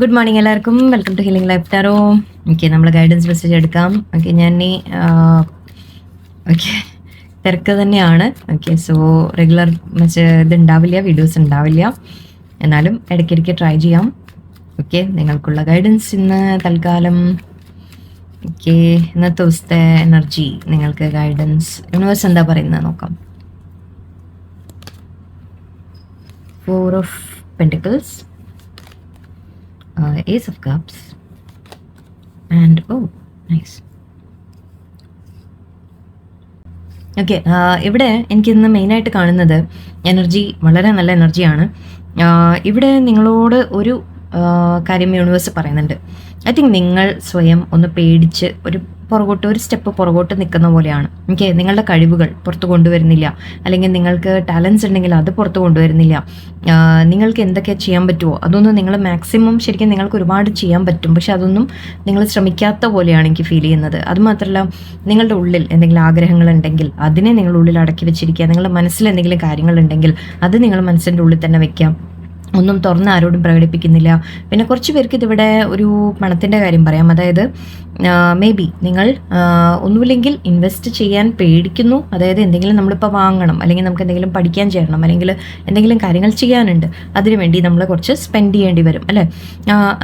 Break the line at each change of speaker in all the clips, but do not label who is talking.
Good morning എല്ലാവർക്കും. Welcome to healing life tarot okay നമ്മൾ guidance message എടുക്കാം. Okay ഞാൻ ഈ ഓക്കെ തിരക്ക് തന്നെയാണ്. ഓക്കെ സോ റെഗുലർ മെസ്സേജ് ഇത് ഉണ്ടാവില്ല വീഡിയോസ് ഉണ്ടാവില്ല. എന്നാലും ഇടയ്ക്കിടയ്ക്ക് ട്രൈ ചെയ്യാം. ഓക്കെ നിങ്ങൾക്കുള്ള ഗൈഡൻസ് ഇന്ന് തൽക്കാലം. ഓക്കെ ഇന്നത്തെ ദിവസത്തെ എനർജി നിങ്ങൾക്ക് ഗൈഡൻസ് യൂണിവേഴ്സ് എന്താ പറയുന്നത് നോക്കാം. Four of pentacles. Uh, Ace of Cups, and oh, nice. Okay ഇവിടെ എനിക്കിന്ന് മെയിനായിട്ട് കാണുന്നത് എനർജി വളരെ നല്ല എനർജിയാണ് ഇവിടെ നിങ്ങളോട് ഒരു കാര്യം യൂണിവേഴ്സ് പറയുന്നുണ്ട്. ഐ തിങ്ക് നിങ്ങൾ സ്വയം ഒന്ന് പേടിച്ച് ഒരു പുറകോട്ട് ഒരു സ്റ്റെപ്പ് പുറകോട്ട് നിൽക്കുന്ന പോലെയാണ്. ഓക്കെ നിങ്ങളുടെ കഴിവുകൾ പുറത്തു കൊണ്ടുവരുന്നില്ല. അല്ലെങ്കിൽ നിങ്ങൾക്ക് ടാലൻസ് ഉണ്ടെങ്കിൽ അത് പുറത്തു കൊണ്ടുവരുന്നില്ല. നിങ്ങൾക്ക് എന്തൊക്കെ ചെയ്യാൻ പറ്റുമോ അതൊന്നും നിങ്ങൾ മാക്സിമം ശരിക്കും നിങ്ങൾക്ക് ഒരുപാട് ചെയ്യാൻ പറ്റും. പക്ഷെ അതൊന്നും നിങ്ങൾ ശ്രമിക്കാത്ത പോലെയാണ് എനിക്ക് ഫീൽ ചെയ്യുന്നത്. അതുമാത്രമല്ല നിങ്ങളുടെ ഉള്ളിൽ എന്തെങ്കിലും ആഗ്രഹങ്ങൾ ഉണ്ടെങ്കിൽ അതിനെ നിങ്ങളുടെ ഉള്ളിൽ അടക്കി വെച്ചിരിക്കുക. നിങ്ങളുടെ മനസ്സിൽ എന്തെങ്കിലും കാര്യങ്ങളുണ്ടെങ്കിൽ അത് നിങ്ങൾ മനസ്സിന്റെ ഉള്ളിൽ തന്നെ വെക്കാം ഒന്നും തുറന്ന് ആരോടും പ്രകടിപ്പിക്കുന്നില്ല. പിന്നെ കുറച്ച് പേർക്ക് ഇതിവിടെ ഒരു പണത്തിന്റെ കാര്യം പറയാം. അതായത് മേ ബി നിങ്ങൾ ഒന്നുമില്ലെങ്കിൽ ഇൻവെസ്റ്റ് ചെയ്യാൻ പേടിക്കുന്നു. അതായത് എന്തെങ്കിലും നമ്മളിപ്പോൾ വാങ്ങണം അല്ലെങ്കിൽ നമുക്ക് എന്തെങ്കിലും പഠിക്കാൻ ചേരണം അല്ലെങ്കിൽ എന്തെങ്കിലും കാര്യങ്ങൾ ചെയ്യാനുണ്ട്. അതിനുവേണ്ടി നമ്മൾ കുറച്ച് സ്പെൻഡ് ചെയ്യേണ്ടി വരും അല്ലേ?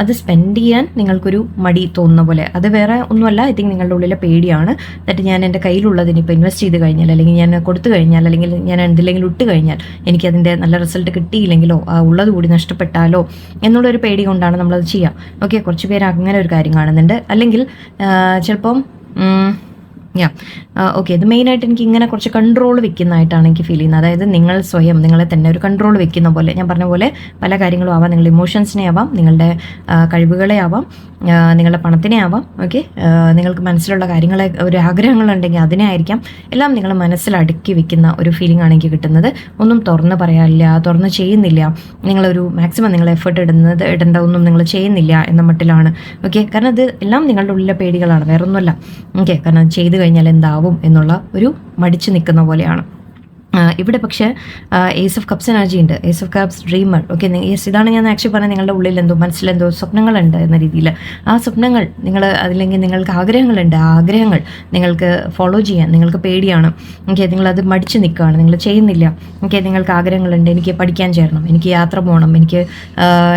അത് സ്പെൻഡ് ചെയ്യാൻ നിങ്ങൾക്കൊരു മടി തോന്നുന്ന പോലെ. അത് വേറെ ഒന്നുമല്ല. ഐ തിങ്ക് നിങ്ങളുടെ ഉള്ളിലെ പേടിയാണ്. എന്നിട്ട് ഞാൻ എന്റെ കയ്യിലുള്ളതിന് ഇപ്പോൾ ഇൻവെസ്റ്റ് ചെയ്ത് കഴിഞ്ഞാൽ അല്ലെങ്കിൽ ഞാൻ കൊടുത്തു കഴിഞ്ഞാൽ അല്ലെങ്കിൽ ഞാൻ എന്തെങ്കിലും ഇട്ട് കഴിഞ്ഞാൽ എനിക്കതിന്റെ നല്ല റിസൾട്ട് കിട്ടിയില്ലെങ്കിലോ ഉള്ളത് കൂടി നഷ്ടപ്പെട്ടാലോ എന്നുള്ളൊരു പേടി കൊണ്ടാണ് നമ്മളത് ചെയ്യുക ഓക്കെ കുറച്ച് പേര് അങ്ങനെ ഒരു കാര്യം കാണുന്നുണ്ട്. അല്ലെങ്കിൽ ചിലപ്പം യാ ഓക്കെ ഇത് മെയിനായിട്ട് എനിക്ക് ഇങ്ങനെ കുറച്ച് കൺട്രോൾ വെക്കുന്നതായിട്ടാണ് എനിക്ക് ഫീൽ ചെയ്യുന്നത്. അതായത് നിങ്ങൾ സ്വയം നിങ്ങളെ തന്നെ ഒരു കൺട്രോൾ വെക്കുന്ന പോലെ ഞാൻ പറഞ്ഞ പോലെ പല കാര്യങ്ങളും ആവാം. നിങ്ങളുടെ ഇമോഷൻസിനെ ആവാം നിങ്ങളുടെ കഴിവുകളെ ആവാം. നിങ്ങളുടെ പണത്തിനെ ആവാം ഓക്കെ നിങ്ങൾക്ക് മനസ്സിലുള്ള കാര്യങ്ങളെ ഒരു ആഗ്രഹങ്ങളുണ്ടെങ്കിൽ അതിനെ ആയിരിക്കാം. എല്ലാം നിങ്ങൾ മനസ്സിൽ അടുക്കി വെക്കുന്ന ഒരു ഫീലിംഗ് ആണ് എനിക്ക് കിട്ടുന്നത്. ഒന്നും തുറന്ന് പറയാനില്ല തുറന്ന് ചെയ്യുന്നില്ല. നിങ്ങളൊരു മാക്സിമം നിങ്ങൾ എഫേർട്ട് ഇടുന്നത് ഇടേണ്ട ഒന്നും നിങ്ങൾ ചെയ്യുന്നില്ല എന്ന മട്ടിലാണ് ഓക്കെ കാരണം ഇത് എല്ലാം നിങ്ങളുടെ ഉള്ളിലെ പേടികളാണ് വേറൊന്നുമല്ല ഓക്കെ കാരണം ചെയ്തു കഴിഞ്ഞാൽ എന്താവും എന്നുള്ള ഒരു മടിച്ചു നിൽക്കുന്ന പോലെയാണ്. ഇവിടെ പക്ഷേ ഏസ് ഓഫ് കപ്സ് എനർജി ഉണ്ട്. Ace of cups dreamer okay yes ഇതാണ് ഞാൻ ആക്ച്വലി പറഞ്ഞത് നിങ്ങളുടെ ഉള്ളിൽ എന്തോ മനസ്സിലെന്തോ സ്വപ്നങ്ങളുണ്ട് എന്ന രീതിയിൽ. ആ സ്വപ്നങ്ങൾ നിങ്ങൾ അതില്ലെങ്കിൽ നിങ്ങൾക്ക് ആഗ്രഹങ്ങളുണ്ട്. ആ ആഗ്രഹങ്ങൾ നിങ്ങൾക്ക് ഫോളോ ചെയ്യാൻ നിങ്ങൾക്ക് പേടിയാണ്. ഓക്കെ നിങ്ങളത് മടിച്ച് നിൽക്കുകയാണ്. നിങ്ങൾ ചെയ്യുന്നില്ല. ഓക്കെ നിങ്ങൾക്ക് ആഗ്രഹങ്ങളുണ്ട്. എനിക്ക് പഠിക്കാൻ ചേരണം. എനിക്ക് യാത്ര പോകണം. എനിക്ക്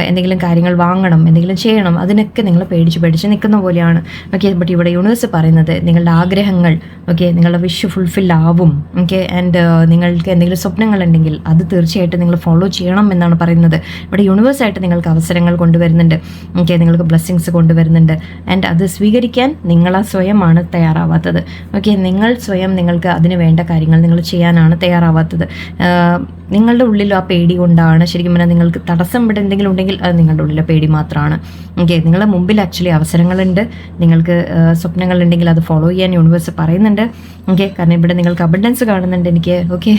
എന്തെങ്കിലും കാര്യങ്ങൾ വാങ്ങണം. എന്തെങ്കിലും ചെയ്യണം. അതിനൊക്കെ നിങ്ങൾ പേടിച്ച് പേടിച്ച് നിൽക്കുന്ന പോലെയാണ്. ഓക്കെ ബട്ട് ഇവിടെ യൂണിവേഴ്സ് പറയുന്നത് നിങ്ങളുടെ ആഗ്രഹങ്ങൾ ഓക്കെ നിങ്ങളുടെ വിഷ് ഫുൾഫിൽ ആവും. ഓക്കെ ആൻഡ് നിങ്ങൾ നിങ്ങൾക്ക് എന്തെങ്കിലും സ്വപ്നങ്ങളുണ്ടെങ്കിൽ അത് തീർച്ചയായിട്ടും നിങ്ങൾ ഫോളോ ചെയ്യണം എന്നാണ് പറയുന്നത്. ഇവിടെ യൂണിവേഴ്സായിട്ട് നിങ്ങൾക്ക് അവസരങ്ങൾ കൊണ്ടുവരുന്നുണ്ട്. ഓക്കെ നിങ്ങൾക്ക് ബ്ലെസ്സിങ്സ് കൊണ്ടുവരുന്നുണ്ട്. ആൻഡ് അത് സ്വീകരിക്കാൻ നിങ്ങളാ സ്വയമാണ് തയ്യാറാവാത്തത്. ഓക്കെ നിങ്ങൾ സ്വയം നിങ്ങൾക്ക് അതിന് വേണ്ട കാര്യങ്ങൾ നിങ്ങൾ ചെയ്യാനാണ് തയ്യാറാവാത്തത്. നിങ്ങളുടെ ഉള്ളിലും ആ പേടി കൊണ്ടാണ്. ശരിക്കും പറഞ്ഞാൽ നിങ്ങൾക്ക് തടസ്സം ഇവിടെ എന്തെങ്കിലും ഉണ്ടെങ്കിൽ അത് നിങ്ങളുടെ ഉള്ളിലെ പേടി മാത്രമാണ്. ഓക്കെ നിങ്ങളുടെ മുമ്പിൽ ആക്ച്വലി അവസരങ്ങളുണ്ട്. നിങ്ങൾക്ക് സ്വപ്നങ്ങളുണ്ടെങ്കിൽ അത് ഫോളോ ചെയ്യാൻ യൂണിവേഴ്സ് പറയുന്നുണ്ട്. ഓക്കെ കാരണം ഇവിടെ നിങ്ങൾക്ക് അബണ്ടൻസ് കാണുന്നുണ്ട് എനിക്ക്. ഓക്കെ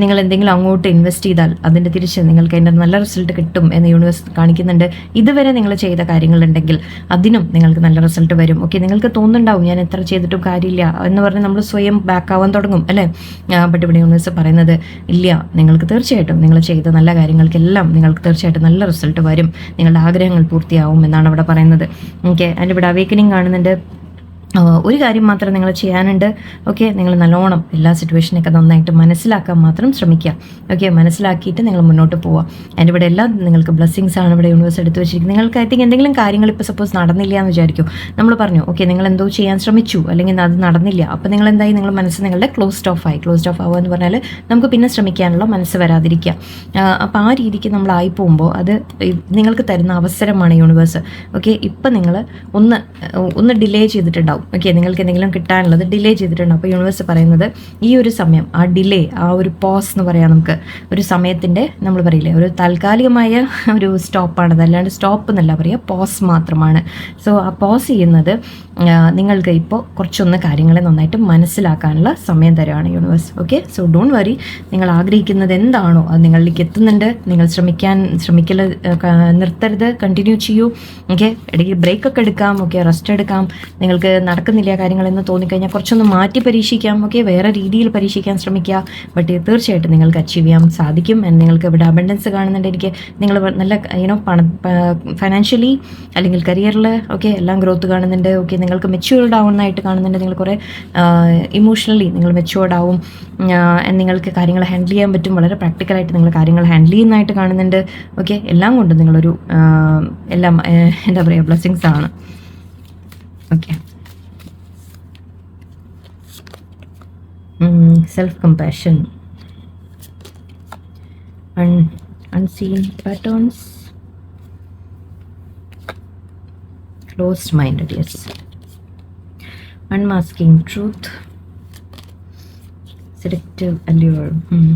നിങ്ങൾ എന്തെങ്കിലും അങ്ങോട്ട് ഇൻവെസ്റ്റ് ചെയ്താൽ അതിന്റെ തിരിച്ച് നിങ്ങൾക്ക് അതിന്റെ നല്ല റിസൾട്ട് കിട്ടും എന്ന് യൂണിവേഴ്സ് കാണിക്കുന്നുണ്ട്. ഇതുവരെ നിങ്ങൾ ചെയ്ത കാര്യങ്ങളുണ്ടെങ്കിൽ അതിനും നിങ്ങൾക്ക് നല്ല റിസൾട്ട് വരും. ഓക്കെ നിങ്ങൾക്ക് തോന്നുന്നുണ്ടാവും ഞാൻ എത്ര ചെയ്തിട്ടും കാര്യമില്ല എന്ന് പറഞ്ഞ് നമ്മൾ സ്വയം ബാക്ക് ആവാൻ തുടങ്ങും അല്ലേ? ബട്ട് ഇവിടെ യൂണിവേഴ്സ് പറയുന്നത് ഇല്ല നിങ്ങൾക്ക് തീർച്ചയായിട്ടും നിങ്ങൾ ചെയ്ത നല്ല കാര്യങ്ങൾക്കെല്ലാം നിങ്ങൾക്ക് തീർച്ചയായിട്ടും നല്ല റിസൾട്ട് വരും. നിങ്ങളുടെ ആഗ്രഹങ്ങൾ പൂർത്തിയാവും എന്നാണ് അവിടെ പറയുന്നത്. ഓക്കെ അതിന്റെ ഇവിടെ അവേക്കനിങ് കാണുന്നുണ്ട് ഒരു കാര്യം മാത്രം നിങ്ങൾ ചെയ്യാനുണ്ട് ഓക്കെ? നിങ്ങൾ നല്ലോണം എല്ലാ സിറ്റുവേഷനൊക്കെ നന്നായിട്ട് മനസ്സിലാക്കാൻ മാത്രം ശ്രമിക്കുക ഓക്കെ? മനസ്സിലാക്കിയിട്ട് നിങ്ങൾ മുന്നോട്ട് പോവുക. അതിന്റെ ഇവിടെ എല്ലാം നിങ്ങൾക്ക് ബ്ലെസ്സിങ്സ് ആണ് ഇവിടെ യൂണിവേഴ്സ് എടുത്ത് വെച്ചിരിക്കുന്നത്. നിങ്ങൾക്ക് ഐ തിങ്ക് എന്തെങ്കിലും കാര്യങ്ങൾ ഇപ്പോൾ സപ്പോസ് നടന്നില്ല എന്ന് വിചാരിക്കും. നമ്മൾ പറഞ്ഞു ഓക്കെ നിങ്ങൾ എന്തോ ചെയ്യാൻ ശ്രമിച്ചു അല്ലെങ്കിൽ അത് നടന്നില്ല. അപ്പോൾ നിങ്ങൾ എന്തായി? നിങ്ങൾ മനസ്സ് നിങ്ങളുടെ ക്ലോസ്ഡ് ഓഫ് ആയി. ക്ലോസ്ഡ് ഓഫ് ആവുക എന്ന് പറഞ്ഞാൽ നമുക്ക് പിന്നെ ശ്രമിക്കാനുള്ള മനസ്സ് വരാതിരിക്കുക. അപ്പോൾ ആ രീതിക്ക് നമ്മൾ ആയി പോകുമ്പോൾ അത് നിങ്ങൾക്ക് തരുന്ന അവസരമാണ് യൂണിവേഴ്സ് ഓക്കെ ഇപ്പം നിങ്ങൾ ഒന്ന് ഒന്ന് ഡിലേ ചെയ്തിട്ടുണ്ടാവും. ഓക്കെ നിങ്ങൾക്ക് എന്തെങ്കിലും കിട്ടാനുള്ളത് ഡിലേ ചെയ്തിട്ടുണ്ട്. അപ്പോൾ യൂണിവേഴ്സ് പറയുന്നത് ഈ ഒരു സമയം ആ ഡിലേ ആ ഒരു പോസ് എന്ന് പറയാം നമുക്ക്. ഒരു സമയത്തിന്റെ നമ്മൾ പറയില്ലേ ഒരു താൽക്കാലികമായ ഒരു സ്റ്റോപ്പാണത് അല്ലാണ്ട് സ്റ്റോപ്പ് എന്നല്ല പറയുക പോസ് മാത്രമാണ്. സോ ആ പോസ് ചെയ്യുന്നത് നിങ്ങൾക്ക് ഇപ്പോൾ കുറച്ചൊന്ന് കാര്യങ്ങളെ നന്നായിട്ട് മനസ്സിലാക്കാനുള്ള സമയം തരുവാണ് universe okay so don't worry നിങ്ങൾ ആഗ്രഹിക്കുന്നത് എന്താണോ അത് നിങ്ങളിലേക്ക് എത്തുന്നുണ്ട്. നിങ്ങൾ ശ്രമിക്കാൻ ശ്രമിക്കൽ നിർത്തരുത്. കണ്ടിന്യൂ ചെയ്യൂ. ഓക്കെ ഇടയ്ക്ക് ബ്രേക്കൊക്കെ എടുക്കാം. ഓക്കെ റെസ്റ്റ് എടുക്കാം. നിങ്ങൾക്ക് നടക്കുന്നില്ല കാര്യങ്ങളെന്ന് തോന്നിക്കഴിഞ്ഞാൽ കുറച്ചൊന്ന് മാറ്റി പരീക്ഷിക്കാം ഓക്കെ വേറെ രീതിയിൽ പരീക്ഷിക്കാൻ ശ്രമിക്കുക. ബട്ട് തീർച്ചയായിട്ടും നിങ്ങൾക്ക് അച്ചീവ് ചെയ്യാൻ സാധിക്കും. എന്ന് നിങ്ങൾക്ക് ഇവിടെ അബണ്ടൻസ് കാണുന്നുണ്ട് എനിക്ക്. നിങ്ങൾ നല്ല യുനോ പണ ഫൈനാൻഷ്യലി അല്ലെങ്കിൽ കരിയറിൽ ഓക്കെ എല്ലാം ഗ്രോത്ത് കാണുന്നുണ്ട് ഓക്കെ നിങ്ങൾക്ക് മെച്യൂർഡ് ആവുന്നതായിട്ട് കാണുന്നുണ്ട്. നിങ്ങൾ കുറേ ഇമോഷണലി നിങ്ങൾ മെച്യൂർഡ് ആവും. നിങ്ങൾക്ക് കാര്യങ്ങൾ ഹാൻഡിൽ ചെയ്യാൻ പറ്റും. വളരെ പ്രാക്ടിക്കലായിട്ട് നിങ്ങൾ കാര്യങ്ങൾ ഹാൻഡിൽ ചെയ്യുന്നതായിട്ട് കാണുന്നുണ്ട് ഓക്കെ എല്ലാം കൊണ്ടും നിങ്ങളൊരു എല്ലാം എന്താ പറയുക ബ്ലെസ്സിങ്സ് ആണ്. Okay self compassion patterns closed minded yes unmasking truth selective allure hmm.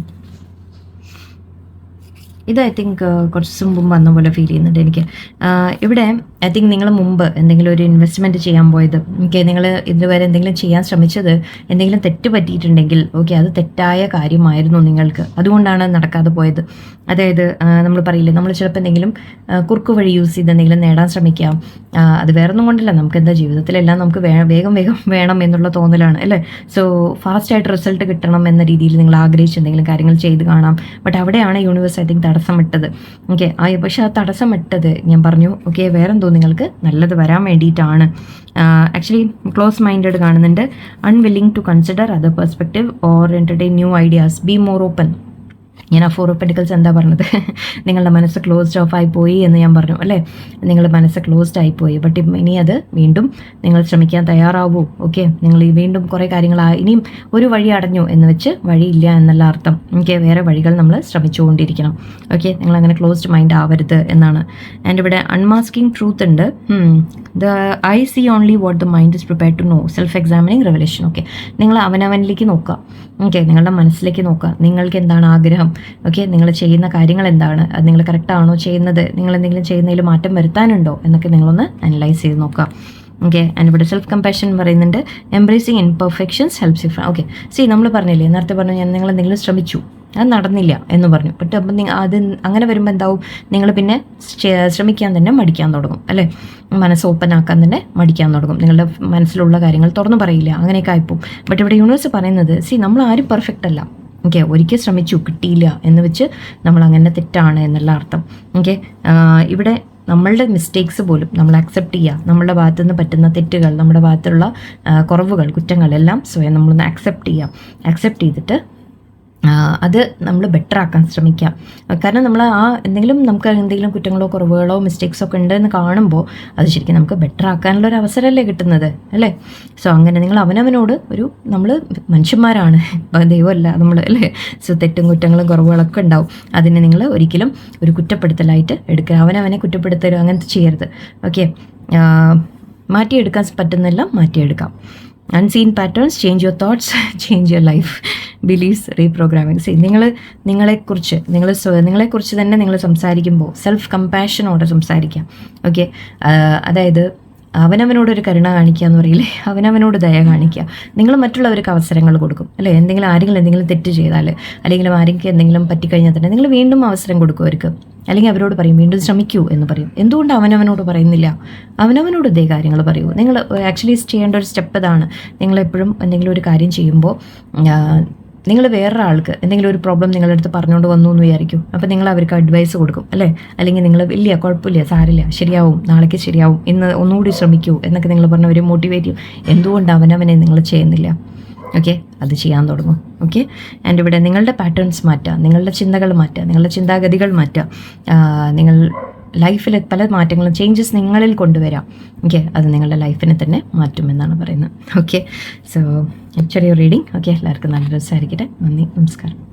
ഇത് ഐ തിങ്ക് കുറച്ച് മുമ്പ് വന്ന പോലെ ഫീൽ ചെയ്യുന്നുണ്ട് എനിക്ക് ഇവിടെ ഐ തിങ്ക് നിങ്ങൾ മുമ്പ് എന്തെങ്കിലും ഒരു ഇൻവെസ്റ്റ്മെന്റ് ചെയ്യാൻ പോയത് ഓക്കെ നിങ്ങൾ ഇതുവരെ എന്തെങ്കിലും ചെയ്യാൻ ശ്രമിച്ചത് എന്തെങ്കിലും തെറ്റ് പറ്റിയിട്ടുണ്ടെങ്കിൽ ഓക്കെ അത് തെറ്റായ കാര്യമായിരുന്നു നിങ്ങൾക്ക്. അതുകൊണ്ടാണ് നടക്കാതെ പോയത്. അതായത് നമ്മൾ പറയില്ലേ നമ്മൾ ചിലപ്പോൾ എന്തെങ്കിലും കുറുക്ക് വഴി യൂസ് ചെയ്ത് എന്തെങ്കിലും നേടാൻ ശ്രമിക്കാം. അത് വേറെ ഒന്നും കൊണ്ടല്ല നമുക്ക് എന്താ ജീവിതത്തിലെല്ലാം നമുക്ക് വേഗം വേഗം വേണം എന്നുള്ള തോന്നലാണ് അല്ലേ? സോ ഫാസ്റ്റായിട്ട് റിസൾട്ട് കിട്ടണം എന്ന രീതിയിൽ നിങ്ങൾ ആഗ്രഹിച്ച് എന്തെങ്കിലും കാര്യങ്ങൾ ചെയ്ത് കാണാം. ബട്ട് അവിടെയാണ് യൂണിവേഴ്സ് ഐ തിങ്ക് തടസ്സമിട്ടത്. ഓക്കെ ആ പക്ഷേ ആ തടസ്സമിട്ടത് ഞാൻ പറഞ്ഞു ഓക്കെ വേറെന്തോ നിങ്ങൾക്ക് നല്ലത് വരാൻ വേണ്ടിയിട്ടാണ്. ആക്ച്വലി ക്ലോസ് മൈൻഡഡ് കാണുന്നുണ്ട്. Unwilling to consider other perspective or entertain new ideas be more open ഞാൻ ആ ഫോർ പെഡിക്കൽസ് എന്താ പറഞ്ഞത്? നിങ്ങളുടെ മനസ്സ് ക്ലോസ്ഡ് ഓഫ് ആയി പോയി എന്ന് ഞാൻ പറഞ്ഞു അല്ലേ? നിങ്ങളുടെ മനസ്സ് ക്ലോസ്ഡ് ആയി പോയി. ബട്ട് ഇനി അത് വീണ്ടും നിങ്ങൾ ശ്രമിക്കാൻ തയ്യാറാവൂ ഓക്കെ നിങ്ങൾ ഈ വീണ്ടും കുറേ കാര്യങ്ങൾ ഇനിയും ഒരു വഴി അടഞ്ഞു എന്ന് വെച്ച് വഴിയില്ല എന്നല്ല അർത്ഥം ഓക്കെ വേറെ വഴികൾ നമ്മൾ ശ്രമിച്ചുകൊണ്ടിരിക്കണം ഓക്കെ നിങ്ങൾ അങ്ങനെ ക്ലോസ്ഡ് മൈൻഡ് ആവരുത് എന്നാണ്. ആൻഡ് ഇവിടെ അൺമാസ്കിംഗ് ട്രൂത്ത് ഉണ്ട്. The eye see only what the mind is prepare to know self examining revelation okay നിങ്ങൾ അവനവനിലേക്ക് നോക്കുക ഓക്കെ നിങ്ങളുടെ മനസ്സിലേക്ക് നോക്കുക. നിങ്ങൾക്ക് എന്താണ് ആഗ്രഹം? ഓക്കെ നിങ്ങൾ ചെയ്യുന്ന കാര്യങ്ങൾ എന്താണ്? അത് നിങ്ങൾ കറക്റ്റാണോ ചെയ്യുന്നത്? നിങ്ങൾ എന്തെങ്കിലും ചെയ്യുന്നതിൽ മാറ്റം വരുത്താനുണ്ടോ? എന്നൊക്കെ നിങ്ങളൊന്ന് അനലൈസ് ചെയ്ത് നോക്കാം ഓക്കെ ആൻഡ് ഇവിടെ സെൽഫ് കമ്പാഷൻ പറയുന്നുണ്ട്. Embracing imperfections helps you okay see നമ്മൾ പറഞ്ഞില്ലേ? നേരത്തെ പറഞ്ഞു ഞാൻ നിങ്ങൾ എന്തെങ്കിലും ശ്രമിച്ചു. അത് നടന്നില്ല എന്ന് പറഞ്ഞു. ബട്ട് അപ്പം അത് അങ്ങനെ വരുമ്പോൾ എന്താവും? നിങ്ങൾ പിന്നെ ശ്രമിക്കാൻ തന്നെ മടിക്കാൻ തുടങ്ങും. അല്ലേ? മനസ്സ് ഓപ്പൺ ആക്കാൻ തന്നെ മടിക്കാൻ തുടങ്ങും. നിങ്ങളുടെ മനസ്സിലുള്ള കാര്യങ്ങൾ തുറന്നു പറയില്ല. അങ്ങനെയൊക്കെ ആയിപ്പോവും. ബട്ട് ഇവിടെ യൂണിവേഴ്സ് പറയുന്നത് സി നമ്മൾ ആരും പെർഫെക്റ്റ് അല്ല. ഓക്കെ ഒരിക്കൽ ശ്രമിച്ചു കിട്ടിയില്ല എന്ന് വെച്ച് നമ്മൾ അങ്ങനെ തെറ്റാണ് എന്നുള്ള അർത്ഥം. ഓക്കെ ഇവിടെ നമ്മളുടെ മിസ്റ്റേക്സ് പോലും നമ്മൾ അക്സെപ്റ്റ് ചെയ്യുക നമ്മുടെ ഭാഗത്തു നിന്ന് പറ്റുന്ന തെറ്റുകൾ നമ്മുടെ ഭാഗത്തുള്ള കുറവുകൾ കുറ്റങ്ങളെല്ലാം സ്വയം നമ്മളൊന്ന് അക്സെപ്റ്റ് ചെയ്യുക അക്സെപ്റ്റ് ചെയ്തിട്ട് അത് നമ്മൾ ബെറ്റർ ആക്കാൻ ശ്രമിക്കാം. കാരണം നമ്മൾ ആ എന്തെങ്കിലും നമുക്ക് എന്തെങ്കിലും കുറ്റങ്ങളോ കുറവുകളോ മിസ്റ്റേക്സോ ഒക്കെ ഉണ്ടെന്ന് കാണുമ്പോൾ അത് ശരിക്കും നമുക്ക് ബെറ്റർ ആക്കാനുള്ള ഒരു അവസരമല്ലേ കിട്ടുന്നത് അല്ലേ? സോ അങ്ങനെ നിങ്ങൾ അവനവനോട് ഒരു നമ്മൾ മനുഷ്യന്മാരാണ് ദൈവമല്ല നമ്മൾ അല്ലേ? സോ തെറ്റും കുറ്റങ്ങളും കുറവുകളൊക്കെ ഉണ്ടാവും. അതിനെ നിങ്ങൾ ഒരിക്കലും ഒരു കുറ്റപ്പെടുത്തലായിട്ട് എടുക്കുക അവനവനെ കുറ്റപ്പെടുത്തലോ അങ്ങനത്തെ ചെയ്യരുത്. ഓക്കെ മാറ്റിയെടുക്കാൻ പറ്റുന്നെല്ലാം മാറ്റിയെടുക്കാം. Unseen patterns change your thoughts change your life beliefs reprogramming see നിങ്ങൾ നിങ്ങളെക്കുറിച്ച് നിങ്ങൾ നിങ്ങളെക്കുറിച്ച് തന്നെ നിങ്ങൾ സംസാരിക്കുമ്പോൾ സെൽഫ് കമ്പാഷനോടെ സംസാരിക്കാം. ഓക്കെ അതായത് അവനവനോടൊരു കരുണ കാണിക്കുക എന്ന് പറയില്ലേ? അവനവനോട് ദയ കാണിക്കുക. നിങ്ങൾ മറ്റുള്ളവർക്ക് അവസരങ്ങൾ കൊടുക്കും. അല്ലേ? എന്തെങ്കിലും ആരെങ്കിലും എന്തെങ്കിലും തെറ്റ് ചെയ്താൽ അല്ലെങ്കിൽ ആരെങ്കിലും എന്തെങ്കിലും പറ്റിക്കഴിഞ്ഞാൽ തന്നെ നിങ്ങൾ വീണ്ടും അവസരം കൊടുക്കും അവർക്ക് അല്ലെങ്കിൽ അവരോട് പറയും വീണ്ടും ശ്രമിക്കൂ എന്ന് പറയും. എന്തുകൊണ്ട് അവനവനോട് പറയുന്നില്ല? അവനവനോട് ഇതേ കാര്യങ്ങൾ പറയൂ. നിങ്ങൾ ആക്ച്വലി ചെയ്യേണ്ട ഒരു സ്റ്റെപ്പ് ഇതാണ്. നിങ്ങളെപ്പോഴും എന്തെങ്കിലും ഒരു കാര്യം ചെയ്യുമ്പോൾ നിങ്ങൾ വേറൊരാൾക്ക് എന്തെങ്കിലും ഒരു പ്രോബ്ലം നിങ്ങളുടെ അടുത്ത് പറഞ്ഞുകൊണ്ട് വന്നു എന്ന് വിചാരിക്കും. അപ്പോൾ നിങ്ങൾ അവർക്ക് അഡ്വൈസ് കൊടുക്കും അല്ലേ? അല്ലെങ്കിൽ നിങ്ങൾ ഇല്ല കുഴപ്പമില്ല സാരില്ല ശരിയാവും നാളേക്ക് ശരിയാവും ഇന്ന് ഒന്നുകൂടി ശ്രമിക്കൂ എന്നൊക്കെ നിങ്ങൾ പറഞ്ഞവരെ മോട്ടിവേറ്റ് ചെയ്യും. എന്തുകൊണ്ട് അവനവനെ നിങ്ങൾ ചെയ്യുന്നില്ല? ഓക്കെ അത് ചെയ്യാൻ തുടങ്ങും. ഓക്കെ ആൻഡ് ഇവിടെ നിങ്ങളുടെ പാറ്റേൺസ് മാറ്റുക നിങ്ങളുടെ ചിന്തകൾ മാറ്റുക നിങ്ങളുടെ ചിന്താഗതികൾ മാറ്റുക. നിങ്ങൾ ലൈഫിൽ പല മാറ്റങ്ങളും ചേഞ്ചസ് നിങ്ങളിൽ കൊണ്ടുവരാം. ഓക്കെ അത് നിങ്ങളുടെ ലൈഫിനെ തന്നെ മാറ്റുമെന്നാണ് പറയുന്നത്. ഓക്കെ സോ ചെറിയ റീഡിങ് ഓക്കെ എല്ലാവർക്കും നല്ല രസമായിരിക്കട്ടെ നന്ദി. നമസ്കാരം.